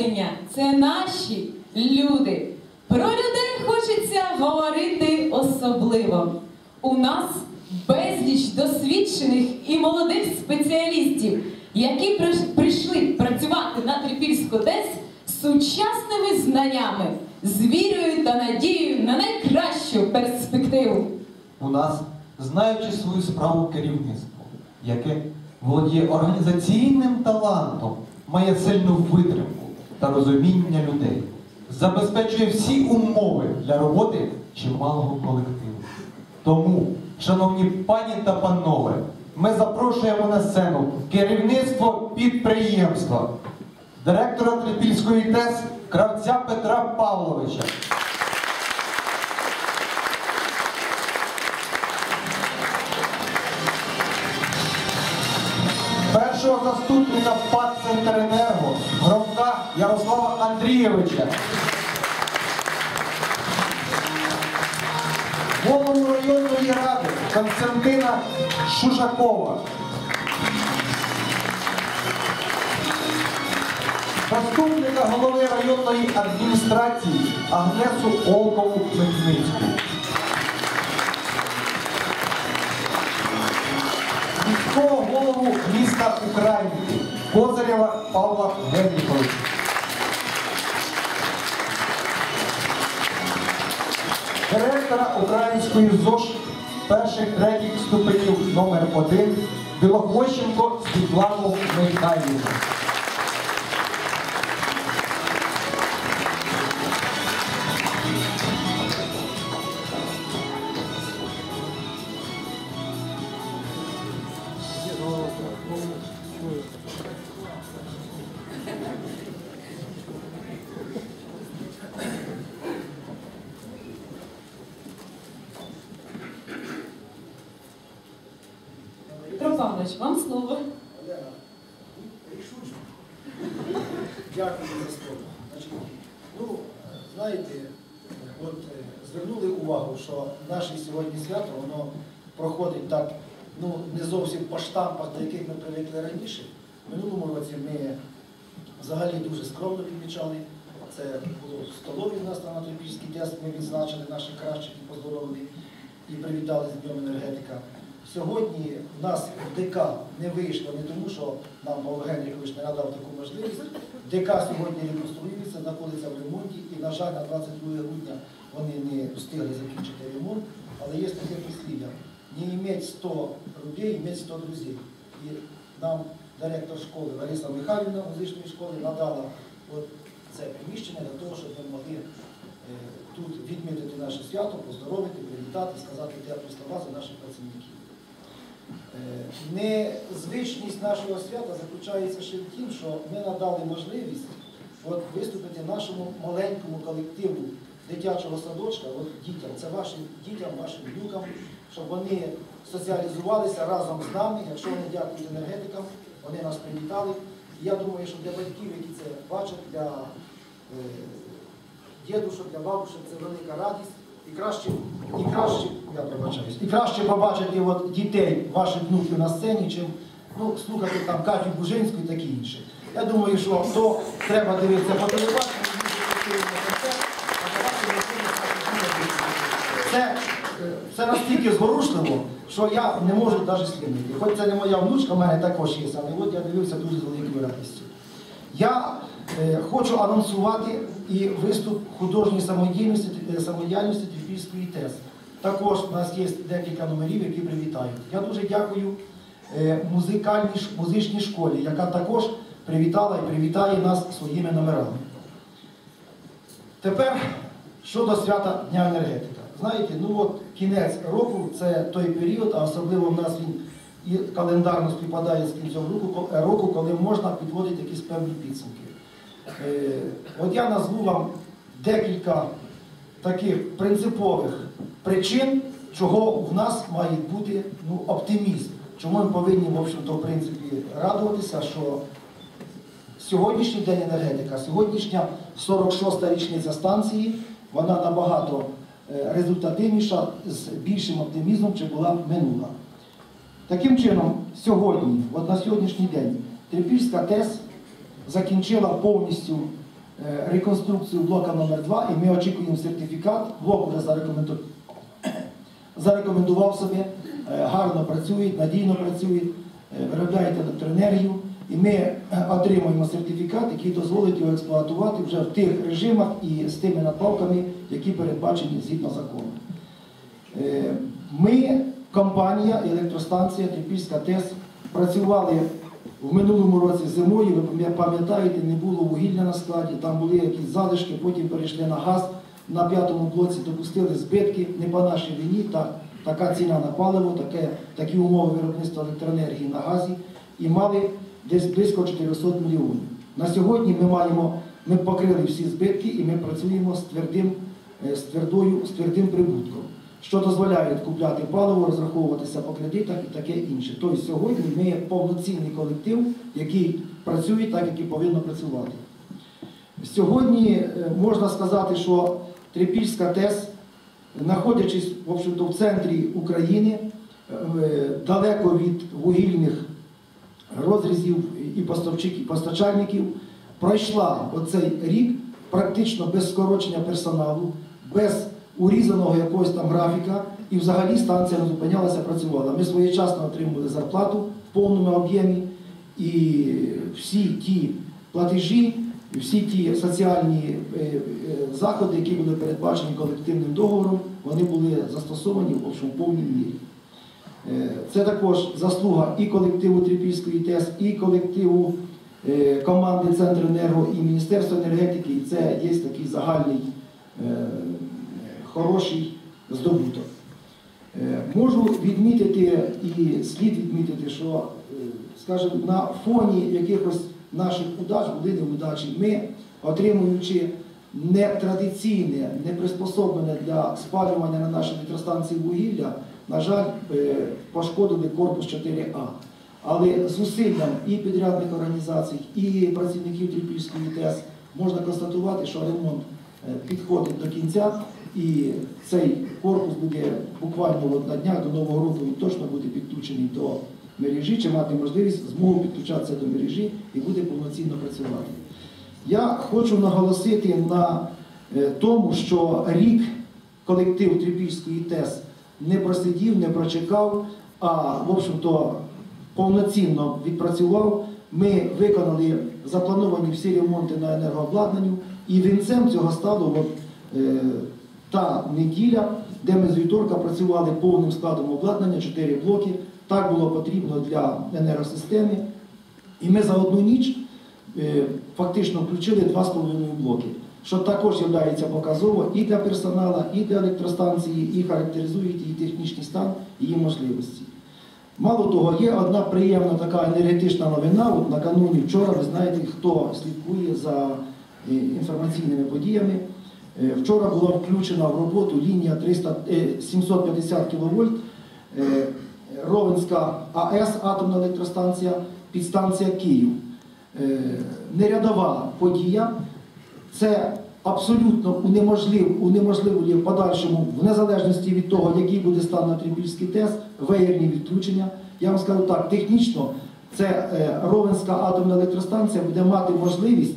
захоплення це наші люди. Про людей хочеться говорити особливо. У нас безліч досвідчених і молодих спеціалістів, які прийшли працювати на Трипільську ТЕС з сучасними знаннями, з вірою та надією на найкращу перспективу. У нас, знаючи свою справу керівництво, яке володіє організаційним талантом, має сильну витримку та розуміння людей, забезпечує всі умови для роботи чималого колективу. Тому, шановні пані та панове, ми запрошуємо на сцену керівництво підприємства, директора Трипільської ТЕС кравця Петра Павловича. першого заступника ПАД «Центренерго» Громка Голову районної ради Константина Шушакова. Заступника голови районної адміністрації Агнесу Олкову Мельницьку. міського голову міста Українки Козарєва Павла Генріховича. Директора української ЗОЖ перших третіх ступенів номер 1 Білохвощенко Світлану Михайлівну. Петро вам слово. Рішуче. Дякую за слово. Ну, знаєте, от е, звернули увагу, що наше сьогодні свято, воно проходить так, ну, не зовсім по штампах, до яких ми привикли раніше. В минулому році ми взагалі дуже скромно відмічали. Це було в столові у нас на Анатолійський тест, ми відзначили наших кращих і поздоровили і привітали з Днем енергетика. Сьогодні в нас ДК не вийшло не тому, що нам Павло Генріхович не надав таку можливість. ДК сьогодні реконструюється, знаходиться в ремонті, і, на жаль, на 22 грудня вони не встигли закінчити ремонт, але є таке прислів'я. Не іметь 100 рублей, іметь 100 друзів. І нам директор школи Лариса Михайлівна музичної школи надала от це приміщення для того, щоб ми могли е, тут відмітити наше свято, поздоровити, привітати, сказати теплі слова за наших працівників. Е, Незвичність нашого свята заключається ще в тім, що ми надали можливість от, виступити нашому маленькому колективу дитячого садочка, от дітям, це вашим дітям, вашим внукам, щоб вони соціалізувалися разом з нами, якщо вони дякують енергетикам, вони нас привітали. Я думаю, що для батьків, які це бачать, для е, дідушок, для бабушек це велика радість. І краще, і краще, я пробачаюсь, і краще побачити от дітей, ваших внуків на сцені, чим ну, слухати там Катю Бужинську і таке інше. Я думаю, що то треба дивитися по телебаченню, це, е, це настільки зворушливо, що я не можу навіть слідити. Хоч це не моя внучка, в мене також є, але от я дивився дуже з великою радістю. Я хочу анонсувати і виступ художньої самодіяльності, е, самодіяльності Трипільської ТЕС. Також у нас є декілька номерів, які привітають. Я дуже дякую е, музикальній музичній школі, яка також привітала і привітає нас своїми номерами. Тепер щодо свята Дня енергетика. Знаєте, ну от кінець року це той період, а особливо в нас він і календарно співпадає з кінцем е, року, коли можна підводити якісь певні підсумки. Е, От я назву вам декілька таких принципових причин, чого в нас має бути ну, оптимізм. Чому ми повинні, в общем-то, в принципі, радуватися, що сьогоднішній день енергетика, сьогоднішня 46-та річниця станції, вона набагато е, результативніша з більшим оптимізмом, чи була минула. Таким чином, сьогодні, от на сьогоднішній день, Трипільська ТЕС закінчила повністю е, реконструкцію блока номер 2 і ми очікуємо сертифікат. Блок вже зарекоменду- зарекомендував себе, е, гарно працює, надійно працює, е, виробляє електроенергію. І ми отримуємо сертифікат, який дозволить його експлуатувати вже в тих режимах і з тими надбавками, які передбачені згідно закону. Ми, компанія, електростанція Трипільська ТЕС, працювали в минулому році зимою. Ви пам'ятаєте, не було вугілля на складі, там були якісь залишки, потім перейшли на газ. На п'ятому блоці допустили збитки, не по нашій війні, так, така ціна на паливо, таке, такі умови виробництва електроенергії на газі і мали десь близько 400 мільйонів. На сьогодні ми маємо, ми покрили всі збитки і ми працюємо з твердим, е, з твердою, з твердим прибутком, що дозволяє купляти паливо, розраховуватися по кредитах і таке інше. Тобто сьогодні ми є повноцінний колектив, який працює так, як і повинно працювати. Сьогодні е, можна сказати, що Трипільська ТЕС, знаходячись в, в центрі України, е, далеко від вугільних розрізів і постачальників, пройшла оцей рік практично без скорочення персоналу, без урізаного якогось там графіка, і взагалі станція не зупинялася, працювала. Ми своєчасно отримували зарплату в повному об'ємі, і всі ті платежі, і всі ті соціальні е, е, заходи, які були передбачені колективним договором, вони були застосовані в повній мірі. Е, Це також заслуга і колективу Трипільської ТЕС, і колективу команди Центренерго і Міністерства енергетики. Це є такий загальний хороший здобуток. Е, Можу відмітити і слід відмітити, що, е, скажімо, на фоні якихось наших удач були неудачі. Ми, отримуючи нетрадиційне, не приспособлене для спалювання на нашій електростанції вугілля, на жаль, е, пошкодили корпус 4А. Але зусиллям і підрядних організацій, і працівників Трипільської ТЕС можна констатувати, що ремонт підходить до кінця, і цей корпус буде буквально на днях до Нового року він точно буде підключений до мережі, чи мати можливість змогу підключатися до мережі і буде повноцінно працювати. Я хочу наголосити на е, тому, що рік колектив Трипільської ТЕС не просидів, не прочекав, а в общем-то повноцінно відпрацював. Ми виконали заплановані всі ремонти на енергообладнанню, і вінцем цього стало от, е, та неділя, де ми з вівторка працювали повним складом обладнання, 4 блоки. Так було потрібно для енергосистеми. І ми за одну ніч е, фактично включили 2,5 блоки, що також є показово і для персоналу, і для електростанції, і характеризує її технічний стан, її можливості. Мало того, є одна приємна така енергетична новина. От накануні вчора, ви знаєте, хто слідкує за е, інформаційними подіями. Е, Вчора була включена в роботу лінія 300, е, 750 кВт Ровенська АЕС, атомна електростанція, підстанція Київ. Е, Нерядова подія. Це абсолютно унеможлив, унеможливлює в подальшому, в незалежності від того, який буде стан на Трипільський ТЕС, веєрні відключення. Я вам скажу так, технічно це е, Ровенська атомна електростанція буде мати можливість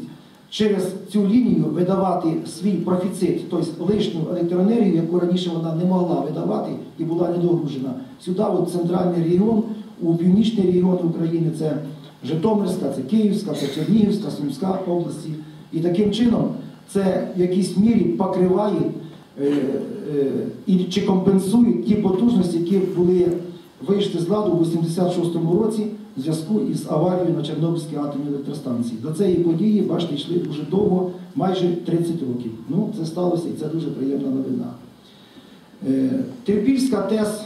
через цю лінію видавати свій профіцит, тобто лишню електроенергію, яку раніше вона не могла видавати і була недогружена. Сюди, от центральний регіон, у північний регіон України це Житомирська, це Київська, це Чернігівська, Сумська області. І таким чином це в якійсь мірі покриває е, е, чи компенсує ті потужності, які були вийшли з ладу у 86-му році в зв'язку із аварією на Чорнобильській атомній електростанції. До цієї події, бачите, йшли дуже довго, майже 30 років. Ну, це сталося і це дуже приємна новина. Е, Терпільська ТЕС,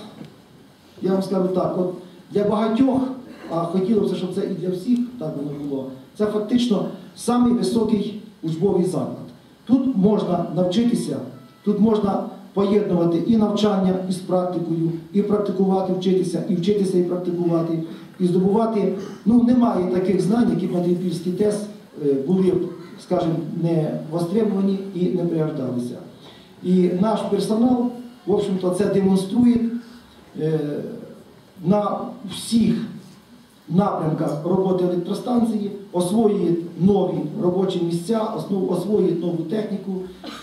я вам скажу так, от для багатьох, а хотілося, щоб це і для всіх так воно було, це фактично самий високий учбовий заклад. Тут можна навчитися, тут можна поєднувати і навчання із практикою, і практикувати, вчитися, і вчитися, і практикувати, і здобувати. Ну, немає таких знань, які на Трипільський ТЕС е, були, скажімо, не востребовані і не пригождалися. І наш персонал, в общем-то, це демонструє е, на всіх напрямках роботи електростанції, освоюють нові робочі місця, освоюють нову техніку.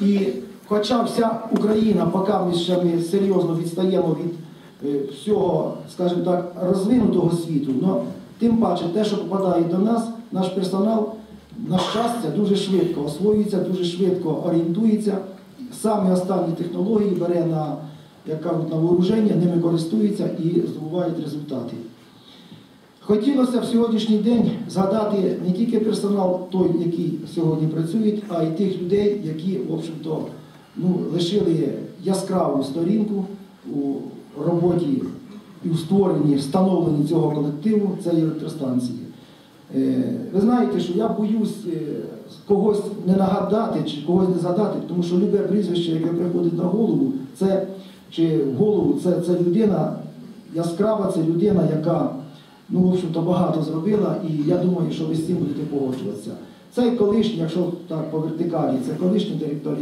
І хоча вся Україна, поки ми ще серйозно відстаємо від всього, скажімо так, розвинутого світу, но тим паче те, що попадає до нас, наш персонал, на щастя, дуже швидко освоюється, дуже швидко орієнтується. Самі останні технології бере на, як кажуть, на вооруження, ними користується і здобувають результати. Хотілося в сьогоднішній день згадати не тільки персонал той, який сьогодні працює, а й тих людей, які, в общем-то, ну, лишили яскраву сторінку у роботі і у створенні, встановленні цього колективу цієї електростанції. Е, Ви знаєте, що я боюсь е, когось не нагадати чи когось не згадати, тому що любе прізвище, яке приходить на голову, це чи голову, це, це людина яскрава, це людина, яка ну, в общем-то, багато зробила, і я думаю, що ви з цим будете погоджуватися. Цей колишній, якщо так по вертикалі, це колишній директор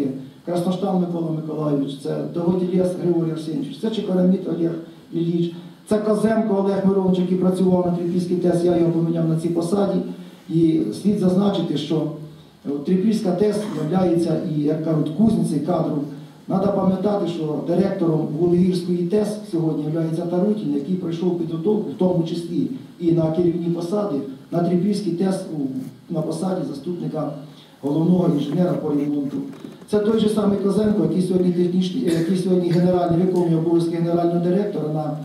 Красноштан Микола Миколайович, це Доводілєс Григорій Арсенійович, це Чекораміт Олег Ілліч, це Козенко Олег Миронович, який працював на Трипільській ТЕС, я його поміняв на цій посаді. І слід зазначити, що Трипільська ТЕС є як кажуть, кузницею кадру. Треба пам'ятати, що директором Вуглегірської ТЕС сьогодні є Тарутін, який пройшов підготовку, в тому числі і на керівні посади, на Трипільській ТЕС на посаді заступника головного інженера по ремонту. Це той же самий Козенко, який сьогодні технічний, е, який сьогодні генеральний виконує обов'язки генерального директора на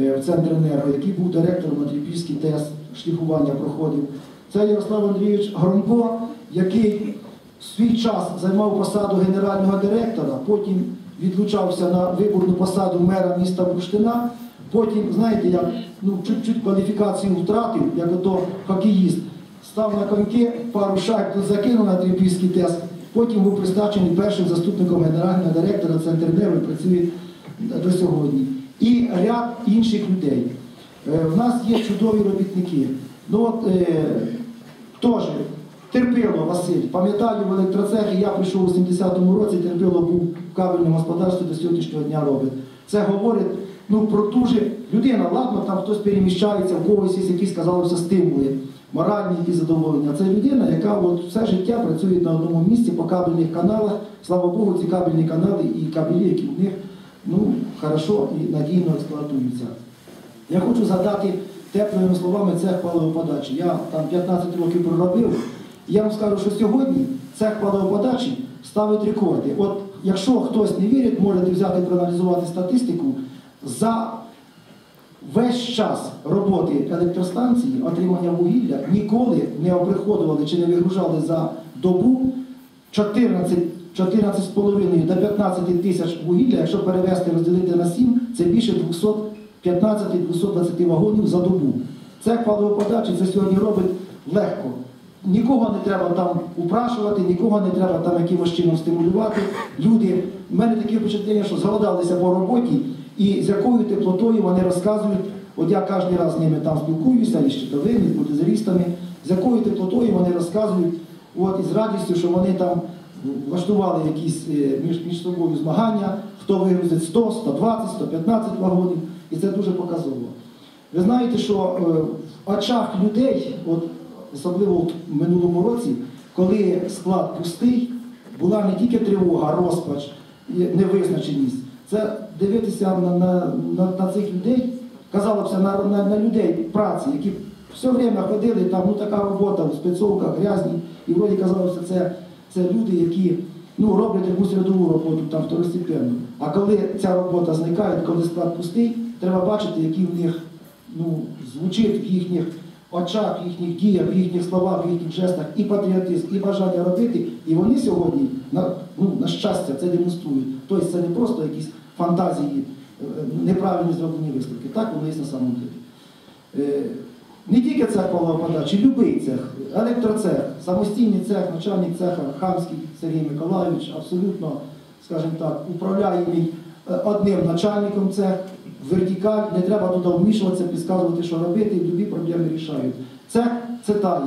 е, в Центренерго, який був директором на Трипільській ТЕС, шліфування проходив. Це Ярослав Андрійович Громко, який в свій час займав посаду генерального директора, потім відлучався на виборну посаду мера міста Бурштина. Потім, знаєте, як ну, чуть-чуть кваліфікацію втратив, як ото хокеїст. Став на коньки, пару тут закинув на Трипільський ТЕС, потім був призначений першим заступником генерального директора Центренерго і працює до сьогодні. І ряд інших людей. Е, В нас є чудові робітники. Ну от е, теж Терпило Василь. Пам'ятаю, в електроцехі я прийшов у 70-му році, Терпило був в кабельному господарстві до сьогоднішнього дня робить. Це говорить ну, про ту же людина, ладно, там хтось переміщається, в когось є якісь, казалося, стимули, моральні якісь задоволення. Це людина, яка от все життя працює на одному місці по кабельних каналах. Слава Богу, ці кабельні канали і кабелі, які в них ну, хорошо і надійно експлуатуються. Я хочу згадати теплими словами цех паливоподачі. Я там 15 років проробив. І я вам скажу, що сьогодні цех паливоподачі ставить рекорди. От якщо хтось не вірить, можете взяти проаналізувати статистику. За весь час роботи електростанції отримання вугілля ніколи не оприходували чи не вигружали за добу 14 14,5 до 15 тисяч вугілля, якщо перевести розділити на 7, це більше 215-220 вагонів за добу. Це паливоподачі це сьогодні робить легко. Нікого не треба там упрашувати, нікого не треба там якимось чином стимулювати. Люди, в мене таке впечатлення, що зголодалися по роботі, і з якою теплотою вони розказують, от я кожен раз з ними там спілкуюся, і з щитовими, і з будезерістами, з якою теплотою вони розказують, от, і з радістю, що вони там влаштували якісь е, між, між собою змагання, хто вигрузить 100, 120, 115 вагонів, і це дуже показово. Ви знаєте, що е, в очах людей, от, особливо в минулому році, коли склад пустий, була не тільки тривога, розпач невизначеність. Це дивитися на, на, на, на цих людей, казалося, на, на, на людей праці, які все время ходили, там ну така робота в спецовках, грязні, і вроді казалося, це, це люди, які ну, роблять якусь рядову роботу там второстепенну. А коли ця робота зникає, коли склад пустий, треба бачити, які в них ну, звучить в їхніх очах, в їхніх діях, в їхніх словах, в їхніх жестах і патріотизм, і бажання робити. І вони сьогодні, на, ну, на щастя, це демонструють. Тобто це не просто якісь фантазії, е, неправильні зроблені висновки. Так воно є на самому делі. Е, Не тільки цех паливоподачі, будь-який цех, електроцех, самостійний цех, начальник цеха Хамський Сергій Миколайович, абсолютно, скажімо так, управляємий е, одним начальником цех, вертикаль, не треба туди вмішуватися, підказувати, що робити, і любі проблеми рішають. Цех це таї.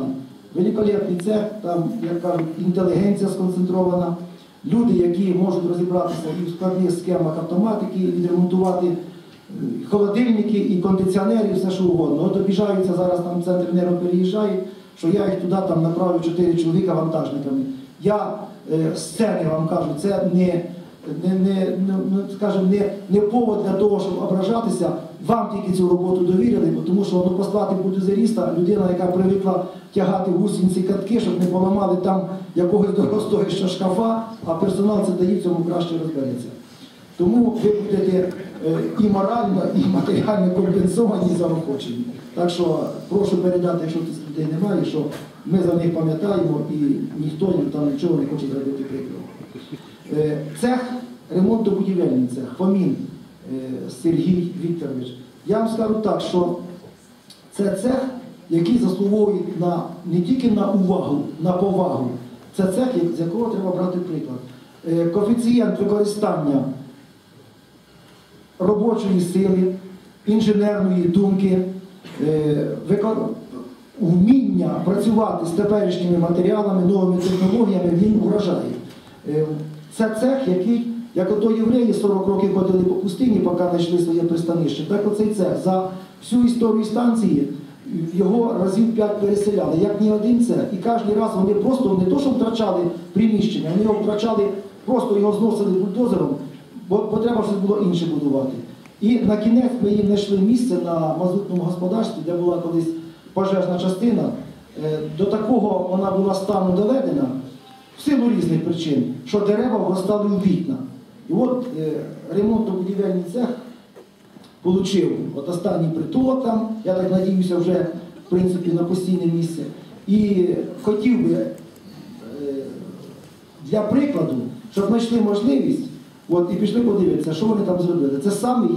Великолепний цех, там, як кажуть, інтелігенція сконцентрована, люди, які можуть розібратися і в складних схемах автоматики, відремонтувати холодильники, і кондиціонери, і все що угодно. От обіжаються зараз там центр нерву переїжджає, що я їх туди там направлю 4 чоловіка вантажниками. Я е, з сцени вам кажу, це не, не, не, ну, ну, скажімо, не, не повод для того, щоб ображатися. Вам тільки цю роботу довірили, тому що ну, послати бульдозеріста, людина, яка привикла тягати гусениці катки, щоб не поламали там якогось дорогостоящого шкафа, а персонал це дає, цьому краще розбереться. Тому ви будете е, і морально, і матеріально компенсовані і заохочені. Так що прошу передати, якщо людей немає, що ми за них пам'ятаємо і ніхто їм там нічого не хоче зробити прикро. Е, Цех ремонтно-будівельний цех, Фомін е, Сергій Вікторович. Я вам скажу так, що це цех, який заслуговує на, не тільки на увагу, на повагу. Це цех, з якого треба брати приклад. Е, Коефіцієнт використання робочої сили, інженерної думки, вміння працювати з теперішніми матеріалами, новими технологіями, він вражає. Це цех, який, як ото євреї 40 років ходили по пустині, поки знайшли своє пристанище, так оцей цех за всю історію станції його разів п'ять переселяли, як ні один цех. І кожен раз вони просто не то, що втрачали приміщення, вони його втрачали, просто його зносили бульдозером, бо, бо треба щось було інше будувати. І на кінець ми їм знайшли місце на мазутному господарстві, де була колись пожежна частина. Е, До такого вона була стану доведена в силу різних причин, що дерева вростали у вікна. І от е, ремонтно-будівельний цех отримав от останній притулок там, я так надіюся, вже в принципі на постійне місце. І хотів би е, для прикладу, щоб знайшли можливість, от, і пішли подивитися, що вони там зробили. Це самий,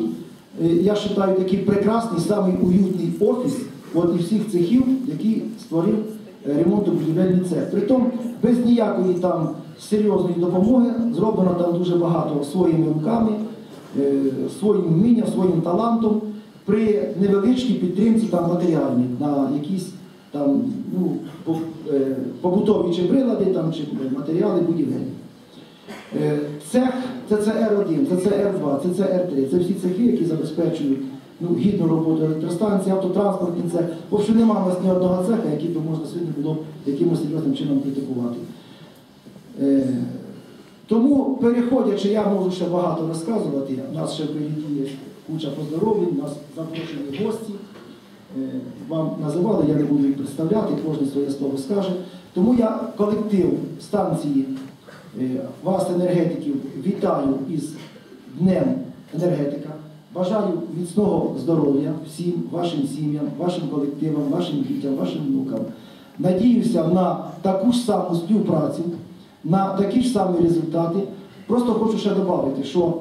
е, я вважаю, такий прекрасний, самий уютний офіс от, із всіх цехів, які створив е, ремонтно-будівельний цех. Притом без ніякої там серйозної допомоги зроблено там дуже багато своїми руками, е, своїм вмінням, своїм талантом при невеличкій підтримці там матеріальній на якісь там ну, е, побутові чи прилади там, чи матеріали будівельні. Е, Цех це ЦР1, це ЦР2, це ЦР3. Це всі цехи, які забезпечують ну, гідну роботу електростанції, автотранспортні цех. В общем, немає у нас ні одного цеха, який би можна сьогодні було б якимось серйозним чином критикувати. Е, Тому, переходячи, я можу ще багато розказувати. У нас ще впереді є куча поздоровлень, у нас запрошені гості. Е, Вам називали, я не буду їх представляти, кожен своє слово скаже. Тому я колектив станції е, вас, енергетиків, вітаю із Днем енергетика. Бажаю міцного здоров'я всім вашим сім'ям, вашим колективам, вашим дітям, вашим внукам. Надіюся на таку ж саму співпрацю, на такі ж самі результати. Просто хочу ще додати, що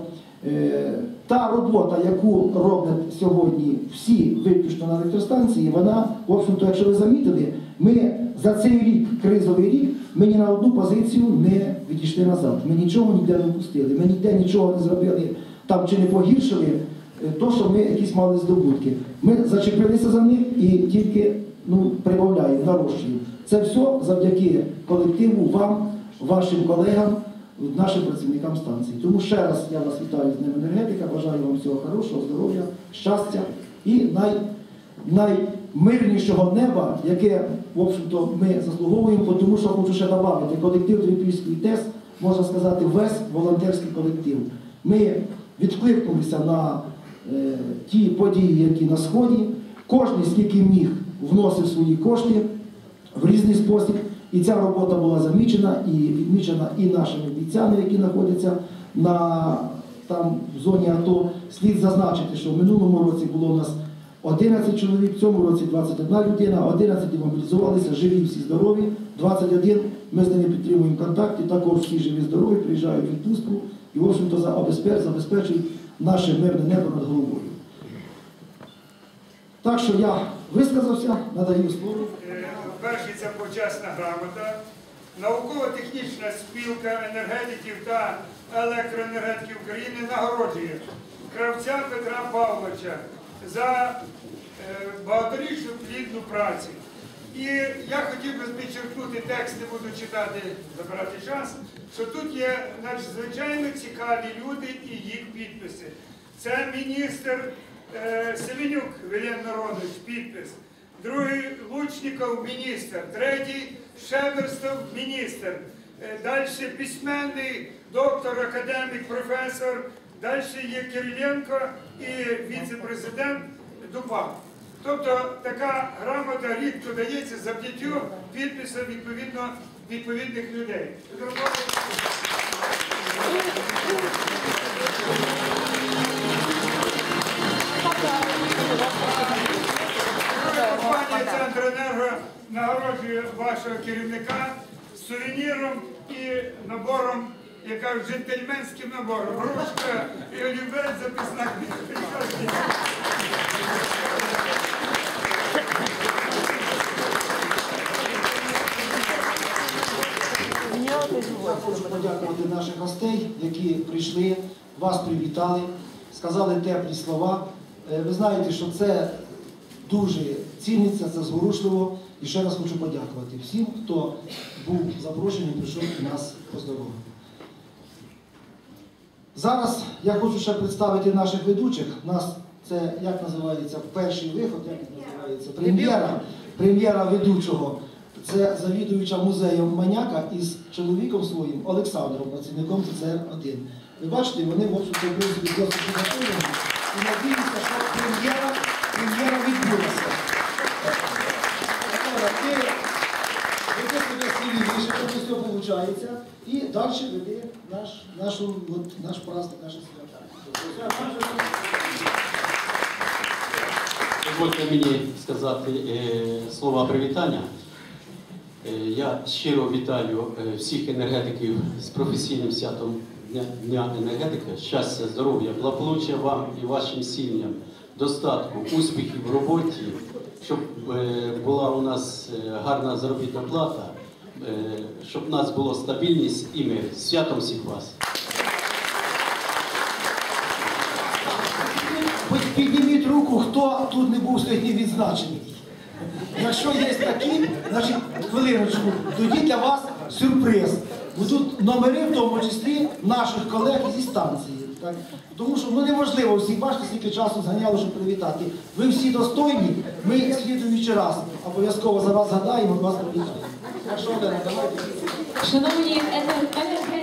е, та робота, яку роблять сьогодні всі виключно на електростанції, вона, в общем-то, якщо ви замітили, ми за цей рік, кризовий рік, ми ні на одну позицію не відійшли назад. Ми нічого ніде не впустили, ми ніде нічого не зробили там чи не погіршили то, що ми якісь мали здобутки. Ми зачепилися за них і тільки ну, прибавляємо, нарощуємо. Це все завдяки колективу, вам, вашим колегам, нашим працівникам станції. Тому ще раз я вас вітаю з Днем енергетика, бажаю вам всього хорошого, здоров'я, щастя і най, наймирнішого неба, яке, в общем-то, ми заслуговуємо, тому що хочу ще додати, колектив Трипільської ТЕС, можна сказати, весь волонтерський колектив. Ми відкликнулися на е, ті події, які на Сході. Кожен, скільки міг, вносив свої кошти в різний спосіб. І ця робота була замічена і відмічена і нашими бійцями, які знаходяться на, там, в зоні АТО. Слід зазначити, що в минулому році було у нас 11 чоловік, в цьому році 21 людина, 11 мобілізувалися, живі, всі здорові, 21 ми з ними підтримуємо контакти, також всі живі, здорові, приїжджають в відпустку і, в общем-то, забезпечують наше мирне небо над головою. Так що я висказався, надаю слово. Перший це почесна грамота. Науково-технічна спілка енергетиків та електроенергетиків України нагороджує кравця Петра Павловича за е, багаторічну плідну працю. І я хотів би підчеркнути текст, не буду читати, забирати час, що тут є надзвичайно цікаві люди і їх підписи. Це міністр е, Семенюк Вілен Народович, підпис. Другий Лучніков міністр, третій Шеберстов міністр. Е, Далі письменний доктор, академік, професор. Далі є Кириленко і віце-президент Дупак. Тобто така грамота рідко дається за п'ятью підписом відповідно відповідних людей. Компанія Центренерго нагороджує вашого керівника сувеніром і набором, як кажуть, джентльменським набором. Ручка і олівець записна книжка. Я хочу подякувати наших гостей, які прийшли, вас привітали, сказали теплі слова. Е, Ви знаєте, що це дуже ціниться, це зворушливо. І ще раз хочу подякувати всім, хто був запрошений, прийшов нас поздоровити. Зараз я хочу ще представити наших ведучих. У нас це як називається перший виход, як називається прем'єра, прем'єра ведучого. Це завідуюча музеєм Маняка із чоловіком своїм Олександром, працівником ЦЦР-1. Ви бачите, вони в общем в принципі досить підготовлені. І надіюся, що прем'єра, прем'єра відбулася. Ти себе сильніше, виходить. І далі веди наш, нашу, от, наш праздник, наше свято. Дозвольте мені сказати е, слова привітання. Е, я щиро вітаю е, всіх енергетиків з професійним святом Дня, енергетики. Щастя, здоров'я, благополуччя вам і вашим сім'ям, достатку, успіхів в роботі, щоб е, була у нас гарна заробітна плата, щоб у нас була стабільність і мир. Святом всіх вас! Підніміть руку, хто тут не був сьогодні відзначений. Якщо є такі, значить хвилиночку, тоді для вас сюрприз. Бо тут номери, в тому числі наших колег зі станції. Так? Тому що ну, неможливо всіх, бачите, скільки часу зганяло, щоб привітати. Ви всі достойні, ми слідуючий раз обов'язково за вас згадаємо, вас привітаємо. Шановні енер- енергетики,